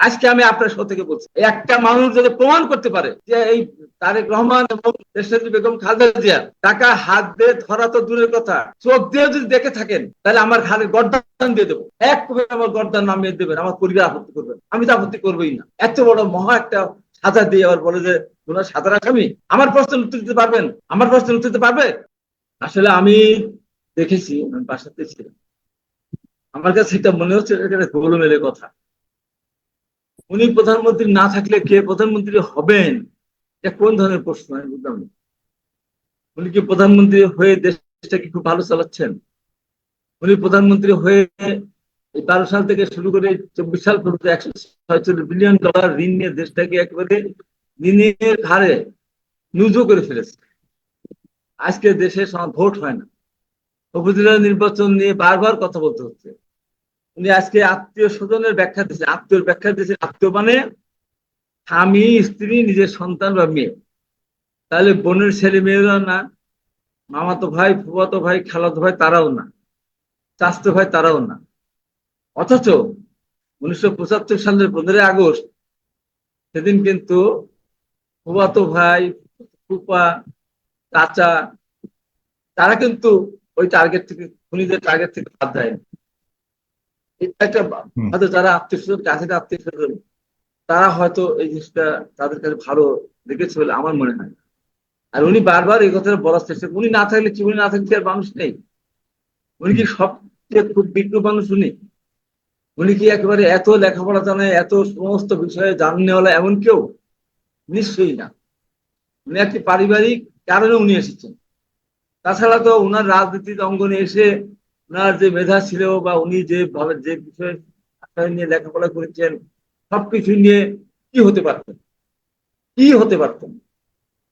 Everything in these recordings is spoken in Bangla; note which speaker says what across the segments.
Speaker 1: আজকে আমি আপনার সাথে থেকে বলছি, একটা মানুষ যদি প্রমাণ করতে পারে যে এই তারেক রহমান এবং দেশনেত্রী বেগম খালেদা জিয়া, টাকা হাত দিয়ে ধরা তো দূরের কথা, চোখ দিয়ে যদি দেখে থাকেন, তাহলে আমার ঘাড়ে গর্দান দিয়ে দেবো। এক কবে আমার গর্দান নামিয়ে দেবেন, আমার পরিবার আপত্তি করবেন। আমি তো আপত্তি করবোই না। এত বড় মহা একটা সাজা দিয়ে আবার বলে যে, তোমরা সাদার আসামি, আমার প্রশ্নের উত্তর দিতে পারবেন? আমার প্রশ্নের উত্তর দিতে পারবে? আসলে আমি দেখেছি, আমি বাসাতে ছিলাম। আমার কাছে এটা মনে হচ্ছে, এটা গোলমেলে কথা। উনি প্রধানমন্ত্রী না থাকলে কে প্রধানমন্ত্রী হবেন? এটা কোন ধরনের প্রশ্ন? আমি বুঝলাম উনি কি প্রধানমন্ত্রী হয়ে দেশটাকে খুব ভালো চালাচ্ছেন? উনি প্রধানমন্ত্রী হয়ে বারো সাল থেকে শুরু করে চব্বিশ সাল পর্যন্ত একশো ছয়চল্লিশ বিলিয়ন ডলার ঋণ নিয়ে দেশটাকে একেবারে ঋণের হারে নুজো করে ফেলেছে। আজকে দেশে ভোট হয় না। উপজেলা নির্বাচন নিয়ে বারবার কথা বলতে হচ্ছে। উনি আজকে আত্মীয় স্বজনের ব্যাখ্যা দিয়েছেন। আত্মীয় ব্যাখ্যা দিয়েছেন, আত্মীয় মানে স্বামী, স্ত্রী, নিজের সন্তান বা মেয়ে। তাহলে বোনের ছেলে মেয়েরা না, মামাতো ভাই ফুয়াতো ভাই, খালাতো ভাই তারাও না চাস্তো ভাই তারাও না। অথচ উনিশশো পঁচাত্তর সালের পনেরোই আগস্ট সেদিন কিন্তু ফুয়াতো ভাই ফুপা চাচা, তারা কিন্তু ওই টার্গেট থেকে, খুনিদের টার্গেট থেকে বাদ দেয় একটা হয়তো যারা আত্মীয় স্বজন কাছে আত্মীয় স্বজন তারা হয়তো এই জিনিসটা তাদের কাছে ভালো লেগেছে বলে আমার মনে হয়। আর উনি বারবার এই কথাটা বলার চেষ্টা উনি না থাকলে কি উনি না থাকলে আর মানুষ নেই? উনি কি সবচেয়ে খুব বিজ্ঞ মানুষ উনি? উনি কি একেবারে এত লেখাপড়া জানে এত সমস্ত বিষয়ে জাননেওয়ালা এমন কেউ? নিশ্চয়ই না। উনি একটি পারিবারিক কারণে উনি এসেছেন। তাছাড়া তো ওনার রাজনীতির অঙ্গনে এসে ওনার যে মেধা ছিল বা উনি যে ভাবে, যে বিষয়ে নিয়ে লেখাপড়া করেছেন, সবকিছু নিয়ে কি হতে পারতেন কি হতে পারতেন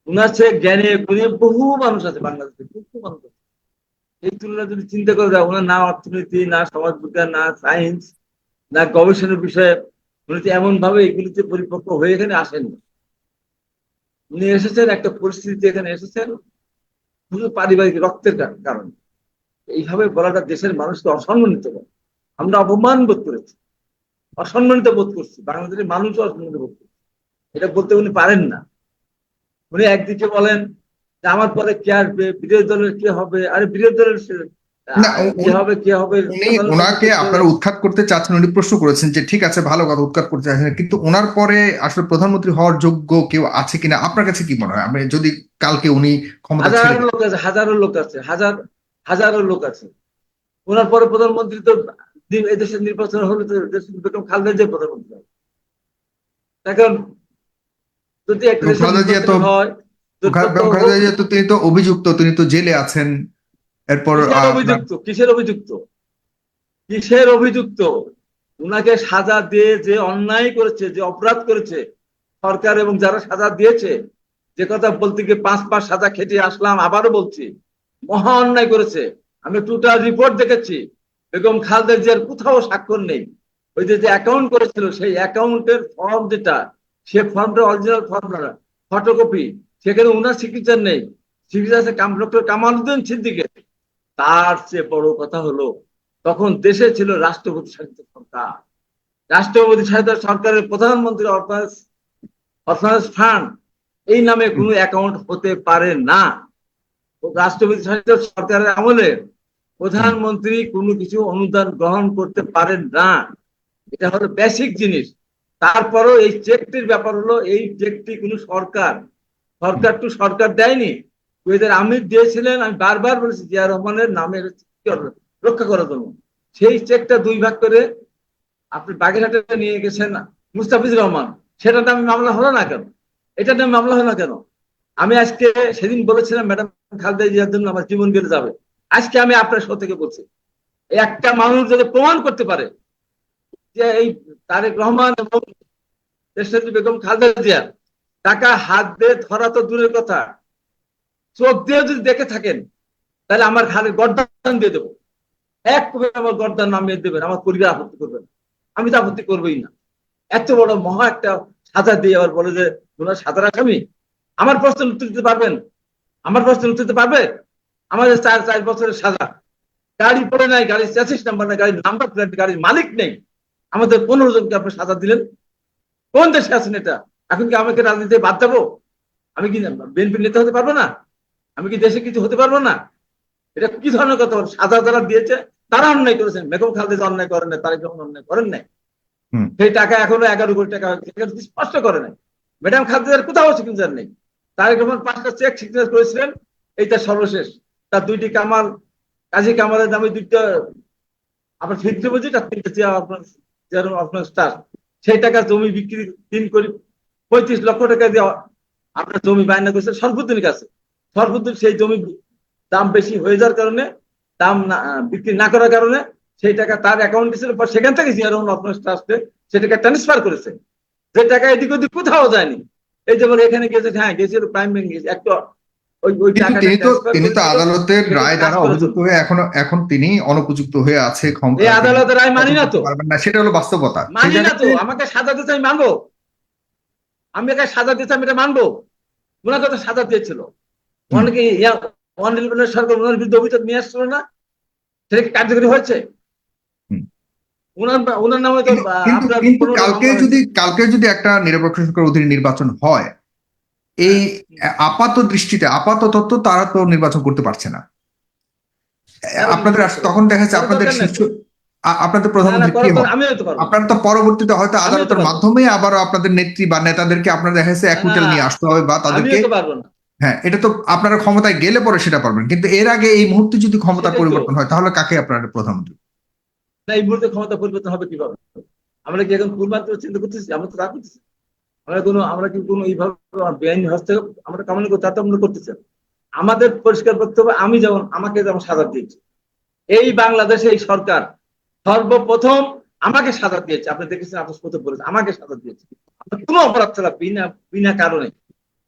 Speaker 1: ওনার সে জ্ঞানে গুণে বহু মানুষ আছে বাংলাদেশে, বহু মানুষ আছে। এই তুলনায় যদি চিন্তা করে দেয় ওনার না অর্থনীতি, না সমাজ বিজ্ঞান, না সায়েন্স, না গবেষণার বিষয়ে উনি এমন ভাবে এগুলিতে পরিপক্ক হয়ে এখানে আসেন উনি এসেছেন, একটা পরিস্থিতিতে এখানে এসেছেন, শুধু পারিবারিক রক্তের কারণে। এইভাবে বলাটা দেশের মানুষকে অসম্মানিত করে। আমরা অপমান বোধ করেছি। অসম্মানিত বোধ করছি। বাংলাদেশের মানুষ অসম্মানিত বোধ করছে। এটা বলতে উনি পারেন না। উনি একদিকে বলেন যে আমার পরে কে আসবে? বিরোধী দলের কে হবে? আরে বিরোধী দলের হবে কি হবে?
Speaker 2: উনি ওনাকে আপনারা উৎখাত করতে চাচ্ছেন উনি প্রশ্ন করেছেন যে ঠিক আছে ভালো কথা উৎখাত করতে চাচ্ছেন কিন্তু ওনার পরে আসলে প্রধানমন্ত্রী হওয়ার যোগ্য কেউ আছে কিনা আপনার কাছে কি মনে হয়? আমি যদি কালকে উনি ক্ষমতা
Speaker 1: হাজারো লোক আছে হাজারো লোক আছে হাজার হাজারো লোক আছে। ওনার পরে প্রধানমন্ত্রী তো এদেশের নির্বাচন হলে তো বেগম খালেদা জিয়া প্রধানমন্ত্রী এখন যদি একটা হয়
Speaker 2: তিনি তো অভিযুক্ত তিনি তো জেলে আছেন। এরপর
Speaker 1: অভিযুক্ত? কিসের অভিযুক্ত? কিসের অভিযুক্ত? উনাকে সাজা দিয়ে যে অন্যায় করেছে যে অপরাধ করেছে সরকার এবং যারা সাজা দিয়েছে যে কথা বলতে গিয়ে পাঁচ পাঁচ সাজা খেটে আসলাম আবারও বলছি মহা অন্যায় করেছে। আমি টোটাল রিপোর্ট দেখেছি, বেগম খালদা জিয়ার কোথাও স্বাক্ষর নেই। ওই যে অ্যাকাউন্ট করেছিল, সেই অ্যাকাউন্টের ফর্ম যেটা, সে ফর্মটা অরিজিনাল ফর্ম না ফটোকপি সেখানে উনার সিগনেচার নেই। সিগনেচার আছে ডক্টর কামালউদ্দিন সিদ্দিকের। তার চেয়ে বড় কথা হলো, তখন দেশে ছিল রাষ্ট্রপতি শাসিত সরকার। রাষ্ট্রপতি শাসিত সরকারের প্রধানমন্ত্রী অর্থনাইজ ফান্ড এই নামে কোনো অ্যাকাউন্ট হতে পারে না। রাষ্ট্রপতি শাসিত সরকারের আমলে প্রধানমন্ত্রী কোনো কিছু অনুদান গ্রহণ করতে পারেন না। এটা হলো বেসিক জিনিস। তারপরও এই চেকটির ব্যাপার হলো, এই চেকটি কোনো সরকার সরকার টু সরকার দেয়নি। এদের আমির দিয়েছিলেন, আমি বারবার বলেছি, জিয়া রহমানের নামের রক্ষা করার জন্য। সেই চেকটা দুই ভাগ করে আপনি বাগেরহাটে নিয়ে গেছেন মুস্তাফিজুর রহমান। সেটার নামে মামলা হলো না কেন? এটার নামে মামলা হলো না কেন? আমি আজকে সেদিন বলেছিলাম, ম্যাডাম খালদা জিয়ার জন্য আমার জীবন গেলে যাবে। আজকে আমি আপনার সাথে থেকে বলছি, একটা মানুষ যদি প্রমাণ করতে পারে যে এই তারেক রহমান এবং বেগম খালেদা জিয়া, টাকা হাত দিয়ে ধরা তো দূরের কথা, চোখ দিয়ে যদি দেখে থাকেন, তাহলে আমার ঘাড়ে গর্দান দিয়ে দেবো। এক কবে আমার গর্দান নামিয়ে দেবেন, আমার পরিবার আপত্তি করবেন আমি তো আপত্তি করবোই না। এত বড় মহা একটা সাজা দিয়ে আবার বলে যে তোমরা সাজার আসামি আমার প্রশ্নের উত্তর দিতে পারবেন? আমার প্রশ্নের উত্তর দিতে পারবে? আমাদের চার চার বছরের সাজা। গাড়ি পড়ে নাই গাড়ির চ্যাসিস নাম্বার নাই গাড়ির নাম্বার প্লেট গাড়ির মালিক নেই। আমাদের পনেরো জনকে আপনি সাজা দিলেন। কোন দেশে আছেন এটা? এখন কি আমাকে রাজনীতি বাদ দেবো? আমি কি বিএনপি নেতা হতে পারব না? আমি কি দেশে কিছু হতে পারব না? এটা কি ধরনের কথা? সাজা যারা দিয়েছে তারা অন্যায় করেছেন। বেগম খালেদা অন্যায় করেন না তারা যখন অন্যায় করেন নাই সেই টাকা এখনও এগারো কোটি টাকা। স্পষ্ট করে নাই। ম্যাডাম খালেদার কোথাও সিগনেচার নেই। তারেক রহমান পাঁচটা চেক সিগনেচার করেছিলেন, এইটা সর্বশেষ। তার দুইটি কামাল, কাজী কামালের নামে দুইটা, আপনার ফিক্সড ডিপোজিট আর তিনটা চেয়ার আপনার আপনার স্টার সেই টাকা জমি বিক্রি তিন কোটি পঁয়ত্রিশ লক্ষ টাকা দিয়ে আপনার জমি বায়না করেছে সরফুদ্দিনের কাছে। সরফুদ্দিন সেই জমি দাম বেশি হয়ে যাওয়ার কারণে, দাম না- বিক্রি না করার কারণে সেই টাকা তার অ্যাকাউন্টে ছিল সেখান থেকে জিয়া আপনার ট্রাস্টে সেটাকে ট্রান্সফার করেছে। যে টাকা এদিক ওদিক কোথাও যায়নি এই যেমন এখানে গেছে হ্যাঁ গেছিল প্রাইম ব্যাংক গেছে একটা ওই ওই
Speaker 2: কিন্তু
Speaker 1: টাকাটা
Speaker 2: তিনি তো তিনি তো আদালতের রায় দ্বারা অভিযুক্ত হয়ে এখনও এখন তিনি অনুপযুক্ত হয়ে আছে
Speaker 1: এই আদালতের রায় মানি না তো।
Speaker 2: পারবেন না সেটা হলো বাস্তবতা।
Speaker 1: মানি না তো আমাকে সাজা দিতে আমি মানবো। আমি একে সাজা দিতে আমি এটা মানবো। ওনাকে তো সাজা দিয়েছিল। অনেকে ইলেভেনের সরকার ওনার বিরুদ্ধে অভিযোগ নিয়ে আসছিল না? সেটা কি কার্যকরী হয়েছে। ওনার ওনার নামে তো
Speaker 2: কিন্তু- কালকে যদি কালকে যদি একটা নিরপেক্ষ সরকার অধীনে নির্বাচন হয় এই আপাত দৃষ্টিতে আপাতত তো তারা তো নির্বাচন করতে পারছে না। আপনাদের তখন দেখা যাচ্ছে আপনাদের শীর্ষ আপনাদের প্রধানমন্ত্রী আপনারা তো পরবর্তীতে হয়তো আদালতের মাধ্যমে আবারও আপনাদের নেত্রী বা নেতাদেরকে আপনারা দেখা যাচ্ছে এক
Speaker 1: না,
Speaker 2: নিয়ে আসতে হবে বা তাদেরকে হ্যাঁ এটা তো আপনারা ক্ষমতায় গেলে পরে সেটা পারবেন। কিন্তু এর আগে এই মুহূর্তে যদি ক্ষমতা পরিবর্তন হয় তাহলে কাকে আপনারা প্রধানমন্ত্রী
Speaker 1: না, এই মুহূর্তে ক্ষমতা পরিবর্তন হবে কীভাবে? আমরা কি এখন পূর্বান্ত চিন্তা করতেছি? আমরা তো তা করতেছি। আমরা কোনো, আমরা কি কোনো এইভাবে বেআইনি হস্তক্ষেপ আমরা কামনা করতে তা আমরা করতেছি আমাদের পরিষ্কার করতে হবে আমি যেমন, আমাকে যেমন সাজা দিয়েছি। এই বাংলাদেশে এই সরকার সর্বপ্রথম আমাকে সাজা দিয়েছে। আপনি দেখেছেন আপনার প্রথম বলেছেন, আমাকে সাজা দিয়েছে। কোনো অপরাধ ছাড়া, বিনা বিনা কারণে।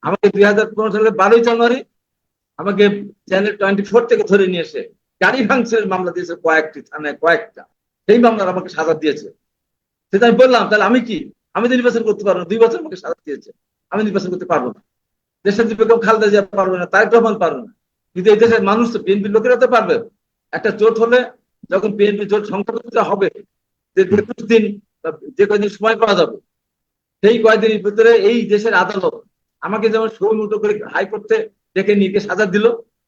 Speaker 1: আমাকে দুই হাজার পনেরো সালের বারোই জানুয়ারি আমাকে চ্যানেল টোয়েন্টি ফোর থেকে ধরে নিয়ে এসে গাড়ি ভাঙচুরের মামলা দিয়েছে কয়েকটি থানায়, কয়েকটা। সেই মামলার আমাকে সাজা দিয়েছে। সেটা আমি বললাম, তাহলে আমি কি? আমি তো নির্বাচন করতে পারব না। দুই বছর আমাকে সাজা দিয়েছে। আমি নির্বাচন করতে পারব না। দেশের বেগম খালেদা জিয়া পারবে না, তারেক রহমান পারবে না। কিন্তু এই দেশের মানুষ তো বিএনপির লোকেরা তো পারবে। একটা জোট হলে যখন বিএনপি জোট সংখ্যাগরিষ্ঠ হবে যে একুশ দিন যে কয়দিন সময় পাওয়া যাবে, সেই কয়দিনের ভিতরে এই দেশের আদালত আমাকে যেমন সৌমুটো করে হাইকোর্টে ডেকে নিয়ে সাজা দিল,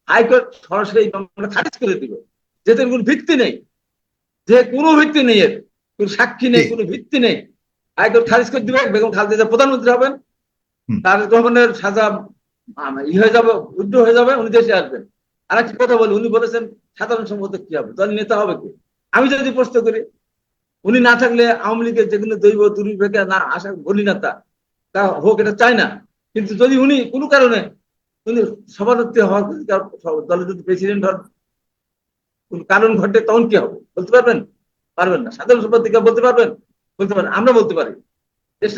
Speaker 1: হাইকোর্ট সরাসরি খারিজ করে দিল। যেতে কোনো ভিত্তি নেই। যে কোনো ভিত্তি নেই এর। কোনো সাক্ষী নেই। কোনো ভিত্তি নেই। হাইকোর্ট খারিজ করে দিবে বেগম খালেদা প্রধানমন্ত্রী হবেন। তার রহমানের সাজা ই হয়ে যাবে উদ্ধ হয়ে যাবে উনি দেশে আসবেন। আর একটা কথা বলি উনি বলেছেন সাধারণ সম্পাদক কি হবে? দল নেতা হবে কি? আমি যদি প্রশ্ন করি উনি না থাকলে আওয়ামী লীগের যেগুলো দৈব দুর্বিবেকে না আসা বলি না তা তা হোক এটা চাই না। কিন্তু যদি উনি কোনো কারণে উনি সভাপতি হওয়ার দলের যদি প্রেসিডেন্ট হন কোন কারণ ঘটে তখন কি হবে? বলতে পারবেন? পারবেন না। সাধারণ সম্পাদিকা বলতে পারবেন? বলতে পারেন আমরা বলতে পারি।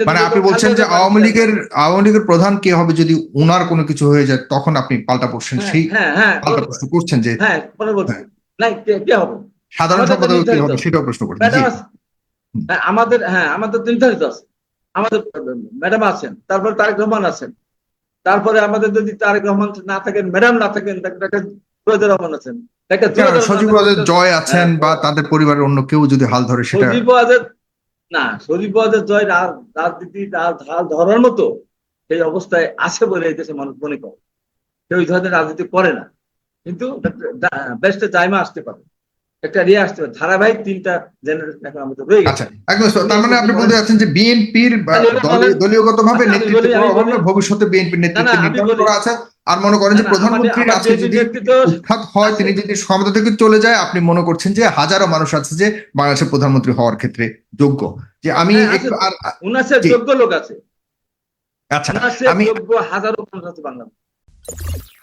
Speaker 2: মানে আপনি বলছেন যে আওয়ামী লীগের আওয়ামী লীগের প্রধান কে হবে যদি উনার কোনো কিছু হয়ে যায় তখন আপনি পাল্টা প্রশ্ন
Speaker 1: হ্যাঁ,
Speaker 2: সেই
Speaker 1: হ্যাঁ হ্যাঁ
Speaker 2: পাল্টা প্রশ্ন করছেন যে
Speaker 1: হ্যাঁ। না কে- কে হবে?
Speaker 2: সাধারণ সম্পাদক কি হবে সেটাও প্রশ্ন করছেন।
Speaker 1: হ্যাঁ, আমাদের হ্যাঁ আমাদের নির্ধারিত আছে। আমাদের ম্যাডাম আছেন তারপরে তারেক রহমান আছেন। তারপরে আমাদের যদি তারেক রহমান না থাকেন ম্যাডাম না থাকেন রহমান আছেন ফিরোজুর
Speaker 2: সজীব ওয়াজেদ জয় আছেন
Speaker 1: হ্যাঁ।
Speaker 2: বা তাদের পরিবারের অন্য কেউ যদি হাল ধরে সেটা
Speaker 1: সজীব ওয়াজেদ না সজীব ওয়াজেদ জয় রাজনীতি রা- ঢাল ধরার মতো সেই অবস্থায় আছে বলে এই দেশে মানুষ মনে করে কেউ ওই ধরনের রাজনীতি করে না কিন্তু বেস্টে জায়মা আসতে পারে একটা ইয়ে আসতে পারে ধারাবাহিক তিনটা জেনারেশন এখন আমাদের রয়ে গেছে
Speaker 2: আচ্ছা। তার মানে আপনি বলতে চাচ্ছেন যে বিএনপির
Speaker 1: তাহলে এবার বলেন।
Speaker 2: দলীয়গত ভাবে
Speaker 1: আচ্ছা,
Speaker 2: নেতৃত্ব ভবিষ্যতে বিএনপির নেতৃত্ব নির্ধারণ করা আছে আর মনে করেন যে
Speaker 1: প্রধানমন্ত্রী না,
Speaker 2: প্রধানমন্ত্রীর
Speaker 1: আমাদের-
Speaker 2: আজকে যদি উৎখাত হয় তিনি যদি ক্ষমতা থেকে চলে যায় আপনি মনে করছেন যে হাজারো মানুষ আছে যে বাংলাদেশের প্রধানমন্ত্রী হওয়ার ক্ষেত্রে যোগ্য। যে আমি
Speaker 1: হ্যাঁ।
Speaker 2: আর
Speaker 1: যোগ্য লোক আছে।
Speaker 2: আচ্ছা আমি
Speaker 1: হাজারো মানুষ আছে বাংলাদেশে।